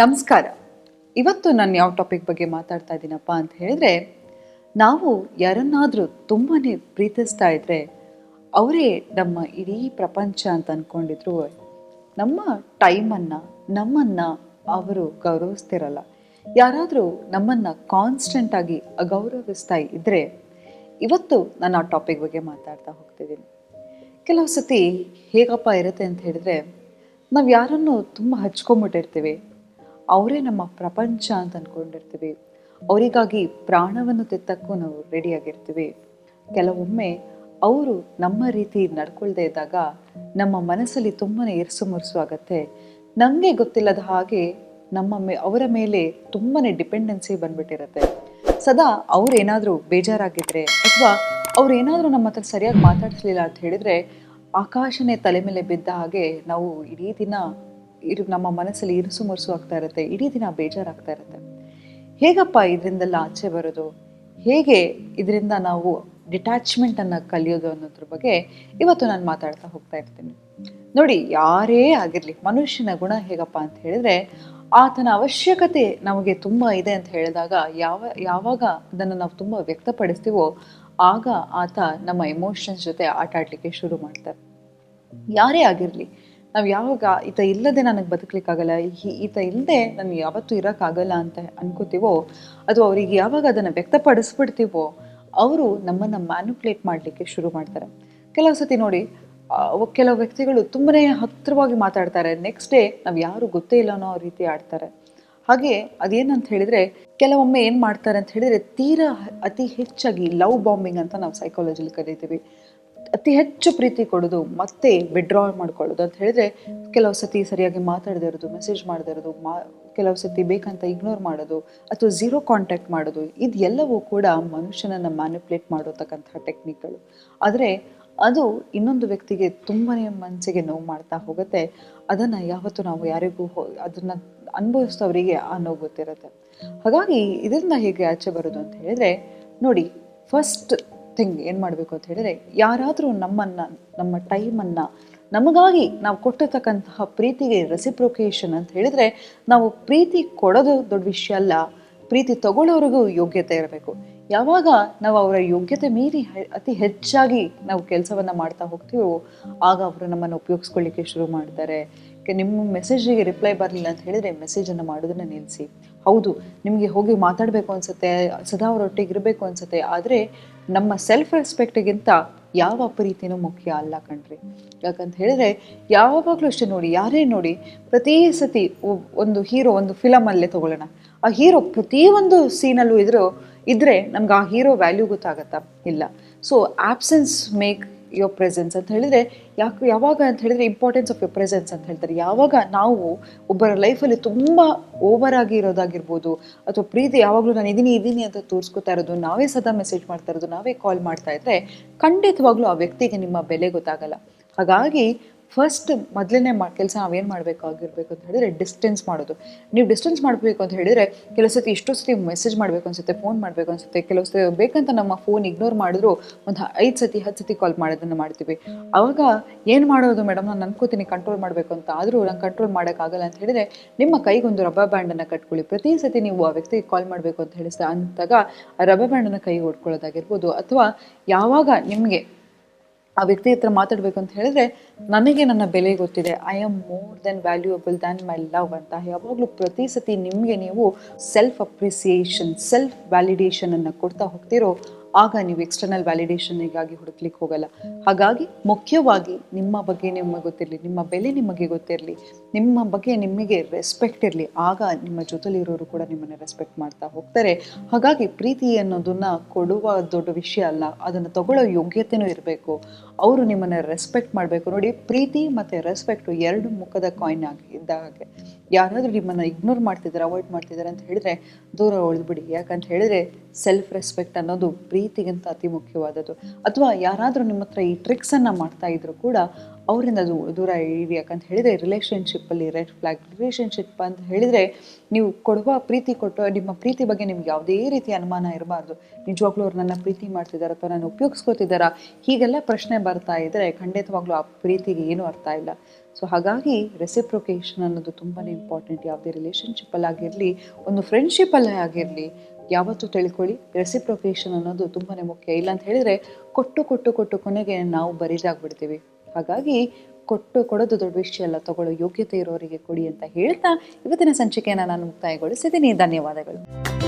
ನಮಸ್ಕಾರ. ಇವತ್ತು ನಾನು ಯಾವ ಟಾಪಿಕ್ ಬಗ್ಗೆ ಮಾತಾಡ್ತಾ ಇದ್ದೀನಪ್ಪ ಅಂತ ಹೇಳಿದ್ರೆ, ನಾವು ಯಾರನ್ನಾದರೂ ತುಂಬಾ ಪ್ರೀತಿಸ್ತಾ ಇದ್ರೆ, ಅವರೇ ನಮ್ಮ ಇಡೀ ಪ್ರಪಂಚ ಅಂತ ಅಂದ್ಕೊಂಡಿದ್ರು ನಮ್ಮ ಟೈಮನ್ನು ನಮ್ಮನ್ನು ಅವರು ಗೌರವಿಸ್ತಿರಲ್ಲ. ಯಾರಾದರೂ ನಮ್ಮನ್ನು ಕಾನ್ಸ್ಟೆಂಟಾಗಿ ಅಗೌರವಿಸ್ತಾ ಇದ್ದರೆ ಇವತ್ತು ನಾನು ಆ ಟಾಪಿಕ್ ಬಗ್ಗೆ ಮಾತಾಡ್ತಾ ಹೋಗ್ತಿದ್ದೀನಿ. ಕೆಲವು ಸತಿ ಹೇಗಪ್ಪ ಇರುತ್ತೆ ಅಂತ ಹೇಳಿದ್ರೆ, ನಾವು ಯಾರನ್ನು ತುಂಬ ಹಚ್ಕೊಂಬಿಟ್ಟಿರ್ತೀವಿ. ಅವರೇ ನಮ್ಮ ಪ್ರಪಂಚ ಅಂತ ಅಂದ್ಕೊಂಡಿರ್ತೀವಿ ಅವರಿಗಾಗಿ ಪ್ರಾಣವನ್ನು ತೆತ್ತಕ್ಕೂ ನಾವು ರೆಡಿಯಾಗಿರ್ತೀವಿ ಕೆಲವೊಮ್ಮೆ ಅವರು ನಮ್ಮ ರೀತಿ ನಡ್ಕೊಳ್ದೇ ಇದ್ದಾಗ ನಮ್ಮ ಮನಸ್ಸಲ್ಲಿ ತುಂಬಾ ಎರಸು ಮುರುಸು ಆಗುತ್ತೆ. ನಮಗೆ ಗೊತ್ತಿಲ್ಲದ ಹಾಗೆ ನಮ್ಮ ಮೇ, ಅವರ ಮೇಲೆ ತುಂಬಾ ಡಿಪೆಂಡೆನ್ಸಿ ಬಂದ್ಬಿಟ್ಟಿರತ್ತೆ. ಸದಾ ಅವ್ರು ಏನಾದರೂ ಬೇಜಾರಾಗಿದ್ರೆ ಅಥವಾ ಅವ್ರು ಏನಾದರೂ ನಮ್ಮ ಹತ್ರ ಸರಿಯಾಗಿ ಮಾತಾಡಿಸ್ಲಿಲ್ಲ ಅಂತ ಹೇಳಿದ್ರೆ ಆಕಾಶನೇ ತಲೆ ಮೇಲೆ ಬಿದ್ದ ಹಾಗೆ ನಾವು ಇಡೀ ದಿನ ಇರು, ನಮ್ಮ ಮನಸ್ಸಲ್ಲಿ ಇರುಸು ಮುರುಸು ಆಗ್ತಾ ಇರುತ್ತೆ, ಇಡೀ ದಿನ ಬೇಜಾರಾಗ್ತಾ ಇರುತ್ತೆ. ಹೇಗಪ್ಪ ಇದರಿಂದೆಲ್ಲ ಆಚೆ ಬರೋದು? ಹೇಗೆ ಇದರಿಂದ ನಾವು ಡಿಟ್ಯಾಚ್ಮೆಂಟನ್ನು ಕಲಿಯೋದು ಅನ್ನೋದ್ರ ಬಗ್ಗೆ ಇವತ್ತು ನಾನು ಮಾತಾಡ್ತಾ ಹೋಗ್ತಾ ಇರ್ತೀನಿ. ನೋಡಿ, ಯಾರೇ ಆಗಿರಲಿ, ಮನುಷ್ಯನ ಗುಣ ಹೇಗಪ್ಪ ಅಂತ ಹೇಳಿದ್ರೆ, ಆತನ ಅವಶ್ಯಕತೆ ನಮಗೆ ತುಂಬ ಇದೆ ಅಂತ ಹೇಳಿದಾಗ ಯಾವ, ಯಾವಾಗ ಅದನ್ನು ನಾವು ತುಂಬ ವ್ಯಕ್ತಪಡಿಸ್ತೀವೋ, ಆಗ ಆತ ನಮ್ಮ ಎಮೋಷನ್ಸ್ ಜೊತೆ ಆಟ ಆಡಲಿಕ್ಕೆ ಶುರು ಮಾಡ್ತಾರೆ. ಯಾರೇ ಆಗಿರಲಿ ನಾವು ಯಾವಾಗ ಈತ ಇಲ್ಲದೆ ನನಗೆ ಬದುಕಲಿಕ್ಕಾಗಲ್ಲ ಈತ ಇಲ್ಲದೆ ನಾನು ಯಾವತ್ತೂ ಇರೋಕ್ಕಾಗಲ್ಲ ಅಂತ ಅನ್ಕೋತೀವೋ ಅಥವಾ ಅವರಿಗೆ ಯಾವಾಗ ಅದನ್ನು ವ್ಯಕ್ತಪಡಿಸ್ಬಿಡ್ತೀವೋ, ಅವರು ನಮ್ಮನ್ನು ಮ್ಯಾನುಪ್ಲೇಟ್ ಮಾಡಲಿಕ್ಕೆ ಶುರು ಮಾಡ್ತಾರೆ. ಕೆಲವು ಸತಿ ನೋಡಿ ಕೆಲವು ವ್ಯಕ್ತಿಗಳು ತುಂಬನೇ ಹತ್ತಿರವಾಗಿ ಮಾತಾಡ್ತಾರೆ. ನೆಕ್ಸ್ಟ್ ಡೇ ನಾವು ಯಾರು ಗೊತ್ತೇ ಇಲ್ಲ ಅನ್ನೋ ರೀತಿ ಆಡ್ತಾರೆ. ಹಾಗೆ ಅದೇನಂತ ಹೇಳಿದ್ರೆ, ಕೆಲವೊಮ್ಮೆ ಏನು ಮಾಡ್ತಾರೆ ಅಂತ ಹೇಳಿದ್ರೆ, ತೀರಾ ಅತಿ ಹೆಚ್ಚಾಗಿ ಲವ್ ಬಾಂಬಿಂಗ್ ಅಂತ ನಾವು ಸೈಕಾಲಜಿಲಿ ಕರಿತೀವಿ. ಅತಿ ಹೆಚ್ಚು ಪ್ರೀತಿ ಕೊಡೋದು, ಮತ್ತೆ ವಿಡ್ರಾ ಮಾಡ್ಕೊಳ್ಳೋದು ಅಂತ ಹೇಳಿದ್ರೆ, ಕೆಲವು ಸತಿ ಸರಿಯಾಗಿ ಮಾತಾಡದೇ ಇರೋದು ಮೆಸೇಜ್ ಮಾಡದೇ ಇರೋದು, ಮಾ, ಕೆಲವು ಸತಿ ಬೇಕಂತ ಇಗ್ನೋರ್ ಮಾಡೋದು, ಅಥವಾ ಝೀರೋ ಕಾಂಟ್ಯಾಕ್ಟ್ ಮಾಡೋದು, ಇದೆಲ್ಲವೂ ಕೂಡ ಮನುಷ್ಯನನ್ನು ಮ್ಯಾನಿಪ್ಯುಲೇಟ್ ಮಾಡೋತಕ್ಕಂತಹ ಟೆಕ್ನಿಕ್ಗಳು ಆದರೆ ಅದು ಇನ್ನೊಂದು ವ್ಯಕ್ತಿಗೆ ತುಂಬನೇ ಮನಸ್ಸಿಗೆ ನೋವು ಮಾಡ್ತಾ ಹೋಗುತ್ತೆ. ಅದನ್ನು ಯಾವತ್ತೂ ನಾವು ಯಾರಿಗೂ ಅದನ್ನ ಅದನ್ನು ಅನುಭವಿಸಿದವರಿಗೆ ಆ ನೋವು ಗೊತ್ತಿರುತ್ತೆ. ಹಾಗಾಗಿ ಇದರಿಂದ ಹೇಗೆ ಆಚೆ ಬರೋದು ಅಂತ ಹೇಳಿದ್ರೆ, ನೋಡಿ ಫಸ್ಟ್ ಥಿಂಗ್ ಏನು ಮಾಡಬೇಕು ಅಂತ ಹೇಳಿದ್ರೆ, ಯಾರಾದರೂ ನಮ್ಮನ್ನು, ನಮ್ಮ ಟೈಮನ್ನು ನಮಗಾಗಿ ನಾವು ಕೊಟ್ಟಿರ್ತಕ್ಕಂತಹ ಪ್ರೀತಿಗೆ ರೆಸಿಪ್ರೊಕೇಶನ್ ಅಂತ ಹೇಳಿದ್ರೆ, ನಾವು ಪ್ರೀತಿ ಕೊಡೋದು ದೊಡ್ಡ ವಿಷಯ ಅಲ್ಲ, ಪ್ರೀತಿ ತಗೊಳ್ಳೋರಿಗೂ ಯೋಗ್ಯತೆ ಇರಬೇಕು. ಯಾವಾಗ ನಾವು ಅವರ ಯೋಗ್ಯತೆ ಮೀರಿ ಅತಿ ಹೆಚ್ಚಾಗಿ ನಾವು ಕೆಲಸವನ್ನು ಮಾಡ್ತಾ ಹೋಗ್ತೀವೋ, ಆಗ ಅವರು ನಮ್ಮನ್ನು ಉಪಯೋಗಿಸ್ಕೊಳ್ಳಿಕ್ಕೆ ಶುರು ಮಾಡ್ತಾರೆ. ಕೆ- ನಿಮ್ಮ ಮೆಸೇಜಿಗೆ ರಿಪ್ಲೈ ಬರಲಿಲ್ಲ ಅಂತ ಹೇಳಿದರೆ ಮೆಸೇಜನ್ನು ಮಾಡೋದನ್ನು ನಿಲ್ಲಿಸಿ ಹೌದು, ನಿಮಗೆ ಹೋಗಿ ಮಾತಾಡಬೇಕು ಅನಿಸುತ್ತೆ, ಸದಾ ಅವರೊಟ್ಟಿಗೆ ಇರಬೇಕು ಅನಿಸುತ್ತೆ, ಆದರೆ ನಮ್ಮ ಸೆಲ್ಫ್ ರೆಸ್ಪೆಕ್ಟಿಗಿಂತ ಯಾವ ಪ್ರೀತಿನೂ ಮುಖ್ಯ ಅಲ್ಲ ಕಣ್ರಿ. ಯಾಕಂತ ಹೇಳಿದ್ರೆ ಯಾವಾಗಲೂ ಅಷ್ಟೇ ನೋಡಿ, ಯಾರೇ ನೋಡಿ, ಪ್ರತಿ ಸತಿ ಒಂದು ಹೀರೋ ಒಂದು ಫಿಲಮಲ್ಲೇ ತಗೊಳ್ಳೋಣ. ಆ ಹೀರೋ ಪ್ರತಿಯೊಂದು ಸೀನಲ್ಲೂ ಇದ್ರೂ ಇದ್ದರೆ ನಮ್ಗೆ ಆ ಹೀರೋ ವ್ಯಾಲ್ಯೂ ಗೊತ್ತಾಗತ್ತಾ? ಇಲ್ಲ. So absence make your presence ಅಂತ ಹೇಳಿದರೆ, ಯಾಕೆ, ಯಾವಾಗ ಅಂತ ಹೇಳಿದರೆ ಇಂಪಾರ್ಟೆನ್ಸ್ ಆಫ್ ಯೋರ್ ಪ್ರೆಸೆನ್ಸ್ ಅಂತ ಹೇಳ್ತಾರೆ. ಯಾವಾಗ ನಾವು ಒಬ್ಬರ ಲೈಫಲ್ಲಿ ತುಂಬ ಓವರ್ ಆಗಿ ಇರೋದಾಗಿರ್ಬೋದು, ಅಥವಾ ಪ್ರೀತಿ ಯಾವಾಗಲೂ ನಾನು ಇದೀನಿ ಇದೀನಿ ಅಂತ ತೋರಿಸ್ಕೊತಾ ಇರೋದು, ನಾವೇ ಸದಾ ಮೆಸೇಜ್ ಮಾಡ್ತಾ ಇರೋದು, ನಾವೇ ಕಾಲ್ ಮಾಡ್ತಾ ಇದ್ದರೆ ಖಂಡಿತವಾಗ್ಲೂ ಆ ವ್ಯಕ್ತಿಗೆ ನಿಮ್ಮ ಬೆಲೆ ಗೊತ್ತಾಗಲ್ಲ. ಹಾಗಾಗಿ ಫಸ್ಟ್ ಮೊದಲನೇ ಮಾ, ಕೆಲಸ ನಾವೇನು ಮಾಡಬೇಕಾಗಿರ್ಬೇಕು ಅಂತ ಹೇಳಿದ್ರೆ ಡಿಸ್ಟೆನ್ಸ್ ಮಾಡೋದು. ನೀವು ಡಿಸ್ಟೆನ್ಸ್ ಮಾಡಬೇಕು ಅಂತ ಹೇಳಿದರೆ ಕೆಲವು ಸತಿ ಇಷ್ಟು ಸತಿ ಮೆಸೇಜ್ ಮಾಡಬೇಕು ಅನಿಸುತ್ತೆ ಫೋನ್ ಮಾಡಬೇಕು ಅನಿಸುತ್ತೆ, ಕೆಲವು ಸತಿ ಬೇಕಂತ ನಮ್ಮ ಫೋನ್ ಇಗ್ನೋರ್ ಮಾಡಿದ್ರು ಒಂದು ಐದು ಸತಿ ಹತ್ತು ಸತಿ ಕಾಲ್ ಮಾಡೋದನ್ನು ಮಾಡ್ತೀವಿ. ಆವಾಗ ಏನು ಮಾಡೋದು ಮೇಡಮ್ ನಾನು ಅನ್ಕೋತೀನಿ ಕಂಟ್ರೋಲ್ ಮಾಡಬೇಕು ಅಂತ ಆದರೂ ನಾನು ಕಂಟ್ರೋಲ್ ಮಾಡೋಕ್ಕಾಗಲ್ಲ ಅಂತ ಹೇಳಿದರೆ ನಿಮ್ಮ ಕೈಗೊಂದು ರಬ್ಬರ್ ಬ್ಯಾಂಡನ್ನು ಕಟ್ಕೊಳ್ಳಿ. ಪ್ರತಿ ಸತಿ ನೀವು ಆ ವ್ಯಕ್ತಿಗೆ ಕಾಲ್ ಮಾಡಬೇಕು ಅಂತ ಹೇಳಿಸ್ತಾ ಅಂತಾಗ ಆ ರಬ್ಬರ್ ಬ್ಯಾಂಡನ್ನು ಕೈಗೆ ಹೊಡ್ಕೊಳ್ಳೋದಾಗಿರ್ಬೋದು ಅಥವಾ ಯಾವಾಗ ನಿಮಗೆ ಆ ವ್ಯಕ್ತಿ ಹತ್ರ ಮಾತಾಡಬೇಕು ಅಂತ ಹೇಳಿದ್ರೆ, ನನಗೆ ನನ್ನ ಬೆಲೆ ಗೊತ್ತಿದೆ. I am more than valuable than my love ಅಂತ ಯಾವಾಗಲೂ ಪ್ರತಿ ಸತಿ ನಿಮಗೆ ನೀವು ಸೆಲ್ಫ್ ಅಪ್ರಿಸಿಯೇಷನ್ ಸೆಲ್ಫ್ ವ್ಯಾಲಿಡೇಷನನ್ನು ಕೊಡ್ತಾ ಹೋಗ್ತಿರೋ ಆಗ ನೀವು ಎಕ್ಸ್ಟರ್ನಲ್ ವ್ಯಾಲಿಡೇಷನ್ನಿಗಾಗಿ ಹುಡುಕ್ಲಿಕ್ಕೆ ಹೋಗಲ್ಲ. ಹಾಗಾಗಿ ಮುಖ್ಯವಾಗಿ ನಿಮ್ಮ ಬಗ್ಗೆ ನಿಮಗೆ ಗೊತ್ತಿರಲಿ, ನಿಮ್ಮ ಬೆಲೆ ನಿಮಗೆ ಗೊತ್ತಿರಲಿ, ನಿಮ್ಮ ಬಗ್ಗೆ ನಿಮಗೆ ರೆಸ್ಪೆಕ್ಟ್ ಇರಲಿ, ಆಗ ನಿಮ್ಮ ಜೊತೆಲಿರೋರು ಕೂಡ ನಿಮ್ಮನ್ನು ರೆಸ್ಪೆಕ್ಟ್ ಮಾಡ್ತಾ ಹೋಗ್ತಾರೆ. ಹಾಗಾಗಿ ಪ್ರೀತಿ ಅನ್ನೋದನ್ನ ಕೊಡುವ ದೊಡ್ಡ ವಿಷಯ ಅಲ್ಲ, ಅದನ್ನು ತಗೊಳ್ಳೋ ಯೋಗ್ಯತೆನೂ ಇರಬೇಕು. ಅವರು ನಿಮ್ಮನ್ನು ರೆಸ್ಪೆಕ್ಟ್ ಮಾಡಬೇಕು. ನೋಡಿ, ಪ್ರೀತಿ ಮತ್ತು ರೆಸ್ಪೆಕ್ಟು ಎರಡು ಮುಖದ ಕಾಯಿನ್ ಆಗಿ ಇದ್ದ ಹಾಗೆ. ಯಾರಾದರೂ ನಿಮ್ಮನ್ನು ಇಗ್ನೋರ್ ಮಾಡ್ತಿದ್ದಾರೆ ಅವಾಯ್ಡ್ ಮಾಡ್ತಿದ್ದಾರೆ ಅಂತ ಹೇಳಿದ್ರೆ ದೂರ ಉಳಿದ್ಬಿಡಿ ಯಾಕಂತ ಹೇಳಿದ್ರೆ ಸೆಲ್ಫ್ ರೆಸ್ಪೆಕ್ಟ್ ಅನ್ನೋದು ಪ್ರೀತಿಗಿಂತ ಅತಿ ಮುಖ್ಯವಾದದ್ದು. ಅಥವಾ ಯಾರಾದರೂ ನಿಮ್ಮ ಹತ್ರ ಈ ಟ್ರಿಕ್ಸನ್ನು ಮಾಡ್ತಾ ಇದ್ರು ಕೂಡ ಅವರಿಂದ ಅದು ದೂರ ಇರಿ ಯಾಕಂತ ಹೇಳಿದರೆ ರಿಲೇಷನ್ಶಿಪ್ಪಲ್ಲಿ ರೆಡ್ ಫ್ಲಾಗ್ ರಿಲೇಷನ್ಶಿಪ್ ಅಂತ ಹೇಳಿದರೆ ನೀವು ಕೊಡುವ ಪ್ರೀತಿ ಕೊಟ್ಟು, ನಿಮ್ಮ ಪ್ರೀತಿ ಬಗ್ಗೆ ನಿಮ್ಗೆ ಯಾವುದೇ ರೀತಿ ಅನುಮಾನ ಇರಬಾರ್ದು. ನಿಜವಾಗ್ಲೂ ಅವ್ರು ನನ್ನ ಪ್ರೀತಿ ಮಾಡ್ತಿದ್ದಾರೆ ಅಥವಾ ನಾನು ಉಪಯೋಗಿಸ್ಕೋತಿದ್ದಾರಾ ಹೀಗೆಲ್ಲ ಪ್ರಶ್ನೆ ಬರ್ತಾ ಇದ್ದರೆ ಖಂಡಿತವಾಗ್ಲೂ ಆ ಪ್ರೀತಿಗೆ ಏನೂ ಅರ್ಥ ಇಲ್ಲ. ಸೊ ಹಾಗಾಗಿ ರೆಸಿಪ್ರೊಕೇಷನ್ ಅನ್ನೋದು ತುಂಬಾ ಇಂಪಾರ್ಟೆಂಟ್ ಯಾವುದೇ ರಿಲೇಷನ್ಶಿಪ್ಪಲ್ಲಿ ಆಗಿರಲಿ, ಒಂದು ಫ್ರೆಂಡ್ಶಿಪ್ಪಲ್ಲೇ ಆಗಿರಲಿ, ಯಾವತ್ತೂ ತಿಳ್ಕೊಳ್ಳಿ ರೆಸಿಪ್ರೊಕೇಷನ್ ಅನ್ನೋದು ತುಂಬಾ ಮುಖ್ಯ. ಇಲ್ಲ ಅಂತ ಹೇಳಿದರೆ ಕೊಟ್ಟು ಕೊಟ್ಟು ಕೊಟ್ಟು ಕೊನೆಗೆ ನಾವು ಬರಿದಾಗ್ಬಿಡ್ತೀವಿ. ಹಾಗಾಗಿ ಕೊಟ್ಟು ಕೊಡೋದು ದೊಡ್ಡ ವಿಷಯ ಅಲ್ಲ. ತಗೊಳ್ಳೋ ಯೋಗ್ಯತೆ ಇರೋರಿಗೆ ಕೊಡಿ ಅಂತ ಹೇಳ್ತಾ ಇವತ್ತಿನ ಸಂಚಿಕೆಯನ್ನು ನಾನು ಮುಕ್ತಾಯಗೊಳಿಸಿದ್ದೀನಿ. ಧನ್ಯವಾದಗಳು.